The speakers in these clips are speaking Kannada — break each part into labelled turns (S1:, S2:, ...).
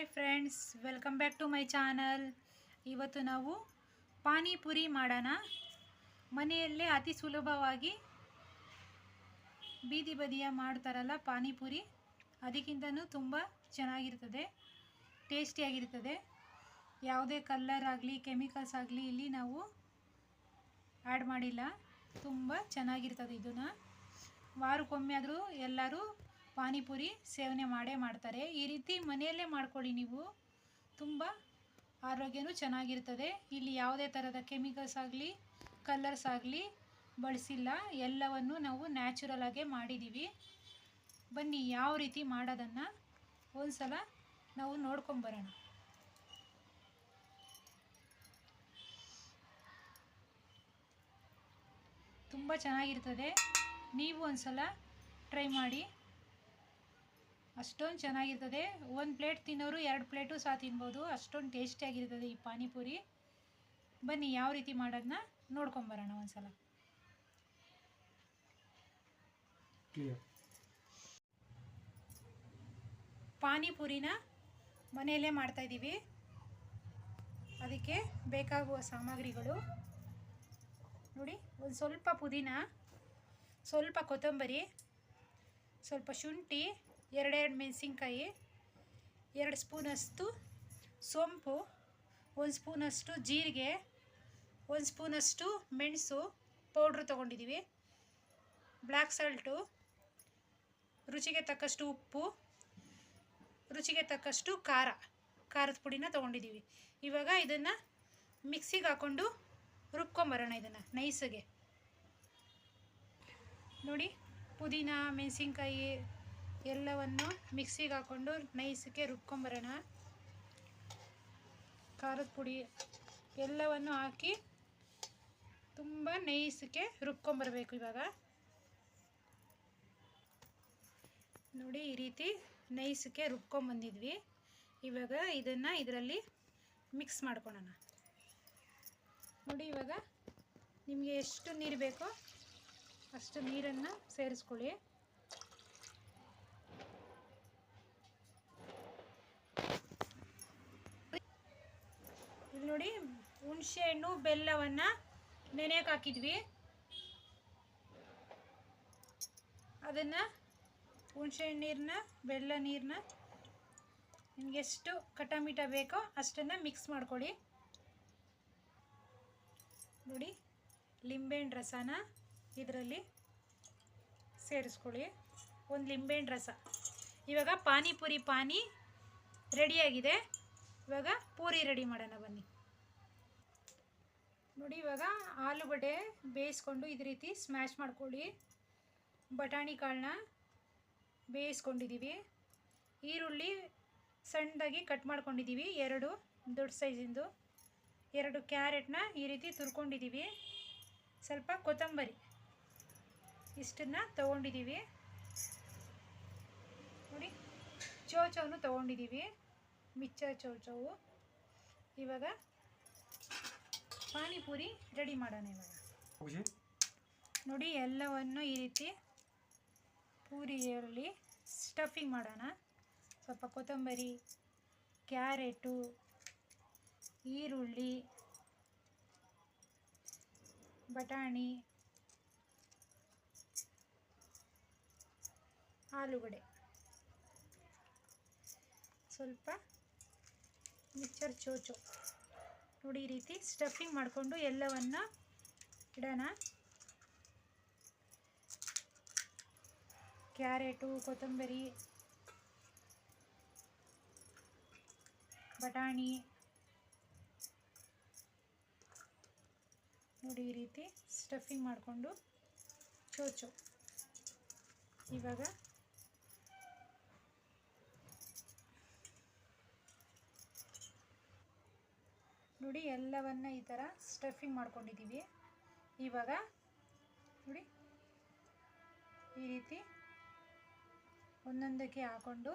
S1: Hi friends, welcome back to my channel. ಇವತ್ತು ನಾವು ಪಾನಿಪುರಿ ಮಾಡೋಣ. ಮನೆಯಲ್ಲೇ ಅತಿ ಸುಲಭವಾಗಿ ಬೀದಿ ಬದಿಯ ಮಾಡ್ತಾರಲ್ಲ ಪಾನಿಪುರಿ, ಅದಕ್ಕಿಂತನೂ ತುಂಬ ಚೆನ್ನಾಗಿರ್ತದೆ, ಟೇಸ್ಟಿಯಾಗಿರ್ತದೆ. ಯಾವುದೇ ಕಲ್ಲರ್ ಆಗಲಿ ಕೆಮಿಕಲ್ಸ್ ಆಗಲಿ ಇಲ್ಲಿ ನಾವು ಆ್ಯಡ್ ಮಾಡಿಲ್ಲ. ತುಂಬ ಚೆನ್ನಾಗಿರ್ತದೆ ಇದನ್ನು. ವಾರಕ್ಕೊಮ್ಮೆ ಆದರೂ ಎಲ್ಲರೂ ಪಾನಿಪುರಿ ಸೇವನೆ ಮಾಡೇ ಮಾಡ್ತಾರೆ. ಈ ರೀತಿ ಮನೆಯಲ್ಲೇ ಮಾಡ್ಕೊಳ್ಳಿ ನೀವು. ತುಂಬ ಆರೋಗ್ಯನೂ ಚೆನ್ನಾಗಿರ್ತದೆ. ಇಲ್ಲಿ ಯಾವುದೇ ಥರದ ಕೆಮಿಕಲ್ಸ್ ಆಗಲಿ, ಕಲರ್ಸ್ ಆಗಲಿ ಬಳಸಿಲ್ಲ. ಎಲ್ಲವನ್ನು ನಾವು ನ್ಯಾಚುರಲ್ ಆಗೇ ಮಾಡಿದ್ದೀವಿ ಬನ್ನಿ, ಯಾವ ರೀತಿ ಮಾಡೋದನ್ನು ಒಂದು ಸಲ ನಾವು ನೋಡ್ಕೊಂಬರೋಣ ತುಂಬ ಚೆನ್ನಾಗಿರ್ತದೆ. ನೀವು ಒಂದು ಸಲ ಟ್ರೈ ಮಾಡಿ. ಅಷ್ಟೊಂದು ಚೆನ್ನಾಗಿರ್ತದೆ. ಒಂದು ಪ್ಲೇಟ್ ತಿನ್ನೋರು ಎರಡು ಪ್ಲೇಟು ಸಹ ತಿನ್ಬೋದು. ಅಷ್ಟೊಂದು ಟೇಸ್ಟಿಯಾಗಿರ್ತದೆ ಈ ಪಾನಿಪುರಿ. ಬನ್ನಿ ಯಾವ ರೀತಿ ಮಾಡೋದನ್ನ ನೋಡ್ಕೊಂಬರೋಣ ಒಂದು ಸಲ
S2: ಕ್ಲಿಯರ್
S1: ಪಾನಿಪುರಿನ ಮನೆಯಲ್ಲೇ ಮಾಡ್ತಾಯಿದ್ದೀವಿ ಅದಕ್ಕೆ ಬೇಕಾಗುವ ಸಾಮಗ್ರಿಗಳು. ನೋಡಿ ಒಂದು ಸ್ವಲ್ಪ ಪುದೀನ ಸ್ವಲ್ಪ ಕೊತ್ತಂಬರಿ ಸ್ವಲ್ಪ ಶುಂಠಿ ಎರಡೆರಡು ಮೆಣಸಿನ್ಕಾಯಿ, ಎರಡು ಸ್ಪೂನಷ್ಟು ಸೋಂಪು, ಒಂದು ಸ್ಪೂನಷ್ಟು ಜೀರಿಗೆ, ಒಂದು ಸ್ಪೂನಷ್ಟು ಮೆಣಸು ಪೌಡ್ರ್ ತೊಗೊಂಡಿದ್ದೀವಿ. ಬ್ಲ್ಯಾಕ್ ಸಾಲ್ಟು, ರುಚಿಗೆ ತಕ್ಕಷ್ಟು ಉಪ್ಪು, ರುಚಿಗೆ ತಕ್ಕಷ್ಟು ಖಾರ, ಖಾರದ ಪುಡಿನ ತೊಗೊಂಡಿದ್ದೀವಿ. ಇವಾಗ ಇದನ್ನು ಮಿಕ್ಸಿಗೆ ಹಾಕ್ಕೊಂಡು ರುಬ್ಕೊಂಬರೋಣ ಇದನ್ನು ನೈಸಿಗೆ. ನೋಡಿ, ಪುದೀನ, ಮೆಣಸಿನ್ಕಾಯಿ ಎಲ್ಲವನ್ನು ಮಿಕ್ಸಿಗೆ ಹಾಕ್ಕೊಂಡು ನೈಸಿಗೆ ರುಬ್ಕೊಂಬರೋಣ. ಖಾರದ ಪುಡಿ ಎಲ್ಲವನ್ನು ಹಾಕಿ ತುಂಬ ನೈಸಿಗೆ ರುಬ್ಕೊಂಬರಬೇಕು ಇವಾಗ. ನೋಡಿ, ಈ ರೀತಿ ನೈಸಕ್ಕೆ ರುಬ್ಕೊಂಬಂದಿದ್ವಿ. ಇವಾಗ ಇದನ್ನು ಇದರಲ್ಲಿ ಮಿಕ್ಸ್ ಮಾಡ್ಕೊಳೋಣ. ನೋಡಿ, ಇವಾಗ ನಿಮಗೆ ಎಷ್ಟು ನೀರು ಬೇಕೋ ಅಷ್ಟು ನೀರನ್ನು ಸೇರಿಸ್ಕೊಳ್ಳಿ. ನೋಡಿ, ಹುಣಸೆ ಹಣ್ಣು, ಬೆಲ್ಲವನ್ನು ನೆನೆಯಕ್ಕೆ ಹಾಕಿದ್ವಿ. ಅದನ್ನು ಹುಣಸೆ ನೀರನ್ನ ಬೆಲ್ಲ ನೀರನ್ನ ನಿಮ್ಗೆ ಎಷ್ಟು ಕಟಮಿಟ ಬೇಕೋ ಅಷ್ಟನ್ನು ಮಿಕ್ಸ್ ಮಾಡ್ಕೊಳ್ಳಿ. ನೋಡಿ, ಲಿಂಬೆಹಣ್ಣು ರಸನ ಇದರಲ್ಲಿ ಸೇರಿಸ್ಕೊಳ್ಳಿ. ಒಂದು ಲಿಂಬೆಹಣ್ಣು ರಸ. ಇವಾಗ ಪಾನಿಪುರಿ ಪಾನಿ ರೆಡಿಯಾಗಿದೆ ಇವಾಗ ಪೂರಿ ರೆಡಿ ಮಾಡೋಣ ಬನ್ನಿ. ನೋಡಿ, ಇವಾಗ ಆಲೂಗಡ್ಡೆ ಬೇಯಿಸ್ಕೊಂಡು ಇದೇ ರೀತಿ ಸ್ಮ್ಯಾಶ್ ಮಾಡ್ಕೊಳ್ಳಿ. ಬಟಾಣಿ ಕಾಳನ್ನ ಬೇಯಿಸ್ಕೊಂಡಿದ್ದೀವಿ. ಈರುಳ್ಳಿ ಸಣ್ಣದಾಗಿ ಕಟ್ ಮಾಡ್ಕೊಂಡಿದ್ದೀವಿ. ಎರಡು, ದೊಡ್ಡ ಸೈಜಿಂದು ಎರಡು ಕ್ಯಾರೆಟ್ನ ಈ ರೀತಿ ತುರ್ಕೊಂಡಿದ್ದೀವಿ. ಸ್ವಲ್ಪ ಕೊತ್ತಂಬರಿ ಇಷ್ಟನ್ನ ತೊಗೊಂಡಿದ್ದೀವಿ. ನೋಡಿ ಚೌಚೌನು ತೊಗೊಂಡಿದ್ದೀವಿ. ಮಿಚ್ಚ ಚೌಚೌವು ಇವಾಗ ಪಾನಿಪುರಿ ರೆಡಿ ಮಾಡೋಣ ಇವಾಗ. ನೋಡಿ ಎಲ್ಲವನ್ನು ಈ ರೀತಿ ಪೂರಿಯಲ್ಲಿ ಸ್ಟಫಿಂಗ್ ಮಾಡೋಣ. ಸ್ವಲ್ಪ ಕೊತ್ತಂಬರಿ ಕ್ಯಾರೆಟು ಈರುಳ್ಳಿ ಬಟಾಣಿ ಆಲೂಗಡೆ ಸ್ವಲ್ಪ ಮಿಕ್ಸರ್ ಚೋಚು. ನೋಡಿ ಈ ರೀತಿ ಸ್ಟಫಿಂಗ್ ಮಾಡಿಕೊಂಡು ಎಲ್ಲವನ್ನ ಇಡೋಣ. ಕ್ಯಾರೆಟು, ಕೊತ್ತಂಬರಿ, ಬಟಾಣಿ. ನೋಡಿ ಈ ರೀತಿ ಸ್ಟಫಿಂಗ್ ಮಾಡಿಕೊಂಡು ಚೋಚು. ಇವಾಗ ನೋಡಿ, ಎಲ್ಲವನ್ನ ಈ ಥರ ಸ್ಟಫಿಂಗ್ ಮಾಡ್ಕೊಂಡಿದ್ದೀವಿ ಇವಾಗ ನೋಡಿ, ಈ ರೀತಿ ಒಂದೊಂದಕ್ಕೆ ಹಾಕೊಂಡು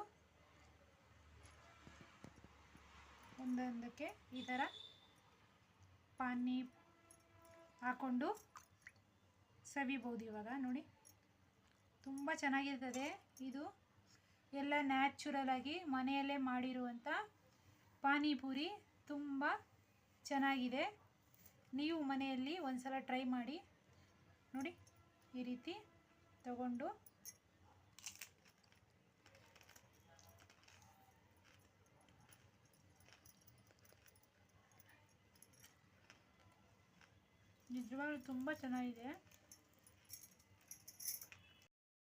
S1: ಒಂದೊಂದಕ್ಕೆ ಈ ಥರ ಪಾನಿ ಹಾಕ್ಕೊಂಡು ಸವಿಬೋದು ಇವಾಗ, ನೋಡಿ. ತುಂಬ ಚೆನ್ನಾಗಿರ್ತದೆ. ಇದು ಎಲ್ಲ ನ್ಯಾಚುರಲ್ ಆಗಿ ಮನೆಯಲ್ಲೇ ಮಾಡಿರುವಂಥ ಪಾನಿಪುರಿ. ತುಂಬ ಚೆನ್ನಾಗಿದೆ. ನೀವು ಮನೆಯಲ್ಲಿ ಒಂದ್ಸಲ ಟ್ರೈ ಮಾಡಿ. ನೋಡಿ ಈ ರೀತಿ ತಗೊಂಡು. ನಿಜವಾಗ್ಲೂ ತುಂಬ ಚೆನ್ನಾಗಿದೆ.